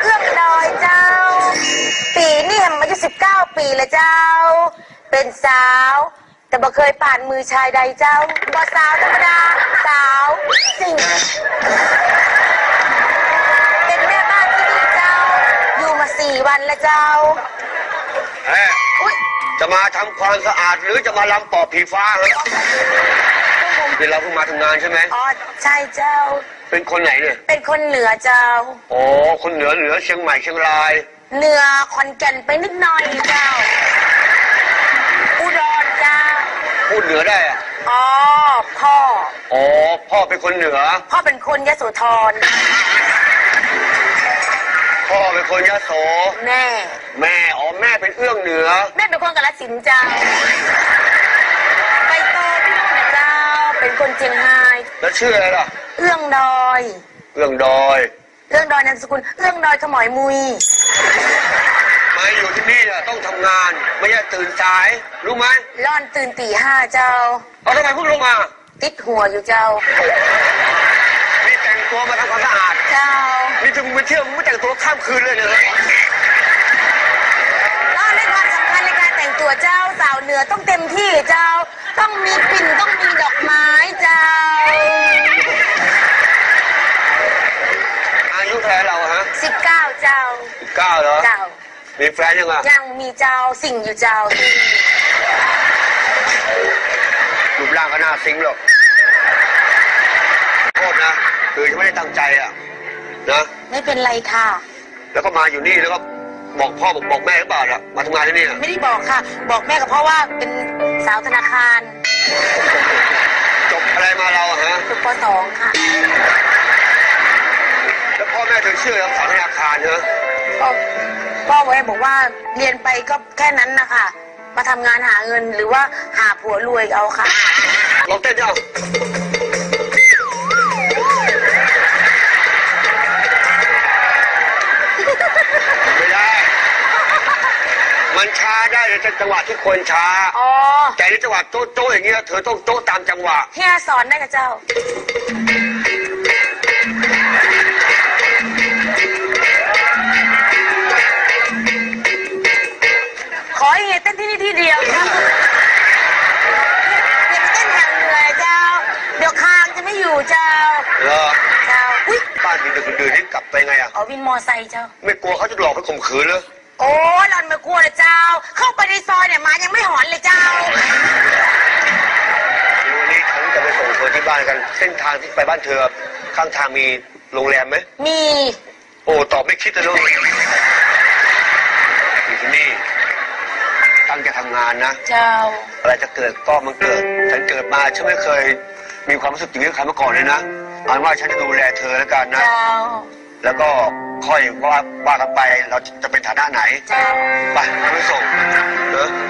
เอื้อมดอยเจ้า ปีนี่มายุสิบเก้าปีละเจ้า เป็นสาว แต่บ่เคยผ่านมือชายใดเจ้าบ่สาวธรรมดาสาวสิงเป็นแม่บ้านที่ดีเจ้า อยู่มาสี่วันละเจ้าจะมาทำความสะอาดหรือจะมาลำปอบผีฟ้าหรับ เดี๋ยวเราเพิ่งมาทำงานใช่ไหมอ๋อใช่เจ้า เป็นคนไหนเนี่ย เป็นคนเหนือเจ้า อ๋อ คนเหนือเหนือเชียงใหม่เชียงราย เหนือขอนแก่นไปนิดหน่อยเจ้า อุดรเจ้า พูดเหนือได้อะอ๋อพ่อ อ๋อ พ่อเป็นคนเหนือ พ่อเป็นคนยโสธร พ่อเป็นคนยะโส แม่ แม่ อ๋อ แม่เป็นเอื้องเหนือ แม่เป็นคนกาฬสินธุ์เจ้า ไปโตที่นู่นนะเจ้า เป็น คนเชียงรายแล้วชื่ออะไรล่ะ เอื้องดอย เอื้องดอย เอื้องดอยนามสกุล เอื้องดอยขมอยมุย มาอยู่ที่นี่เนี่ยต้องทำงาน ไม่ใช่ตื่นสาย รู้ไหมร่อนตื่นตีห้าเจ้า เอาทำไมเพิ่งลงมา ติดหัวอยู่เจ้า นี่แต่งตัวมาทำความสะอาดเจ้า นี่ถึงไปเที่ยวมึงไม่แต่งตัวข้ามคืนเลยเนี่ยก็ในความสำคัญในการแต่ งตัวเจ้าสาวเหนือต้องเต็มที่เจ้า ต้องมีปิ่นต้องมีดอกไม้เจ้า อายุเท่าไหร่เราอะฮะสิบเก้าเจ้าสิบเก้าเหรอ เจ้า มีแฟนยังอะยังมีเจ้าสิ่งอยู่เจ้ารูปร่างก็น่าซิงค์หรอกโทษนะ คือฉันไม่ได้ตั้งใจอะนะ ไม่เป็นไรค่ะ แล้วก็มาอยู่นี่แล้วก็ บอกพ่อบอกบอกแม่หรือเปล่าล่ะมาทำงานที่นี่อะไม่ได้บอกค่ะ บอกแม่กับพ่อว่าเป็นสาวธนาคารจบอะไรมาเราอะฮะจบปสองค่ะแล้วพ่อแม่เธอเชื่อรับสารธนาคารเหรอก็พ่อไว้บอกว่าเรียนไปก็แค่นั้นนะคะมาทำงานหาเงินหรือว่าหาผัวรวยเอาค่ะลองเต้นดิเอาไม่ได้มันช้าได้ในจังหวะที่ควรช้า อ๋อแต่ในจังหวะโจ๊ะโจ๊ะอย่างเงี้ยเธอต้องโจ๊ะตามจังหวะ เฮียสอนได้กับเจ้า ขอให้เฮียเต้นที่นี่ที่เดียวนะอย่าไปเต้นทางเหนือเจ้า เดี๋ยวคางจะไม่อยู่เจ้า เหรอเจ้า อุ๊ยบ้านดึกดึกดื่นๆนี่กลับไปไงอะ เอาวินมอไซค์เจ้า ไม่กลัวเขาจะหลอกไปข่มขืนเลย โอ้ยหลอนไม่กลัวเลยเจ้า เข้าไปในซอยเนี่ยหมายังไม่หอนเลยเจ้าวันนี้ฉันจะไปส่งเธอที่บ้านกัน เส้นทางที่ไปบ้านเธอ ข้างทางมีโรงแรมไหม มีโอ้ ตอบไม่คิดเลยลูกอยู่ที่นี่ ตั้งใจทำงานนะ เจ้า อะไรจะเกิดก็มันเกิด ฉันเกิดมาฉันไม่เคย มีความรู้สึกอย่างนี้กับใครมาก่อนเลยนะเอาเป็นว่าฉันจะดูแลเธอแล้วกันนะ เจ้า แล้วก็ค่อยว่าว่ากันไปเราจะ เป็นฐานะไหนเจ้าไปไปส่งเนอะ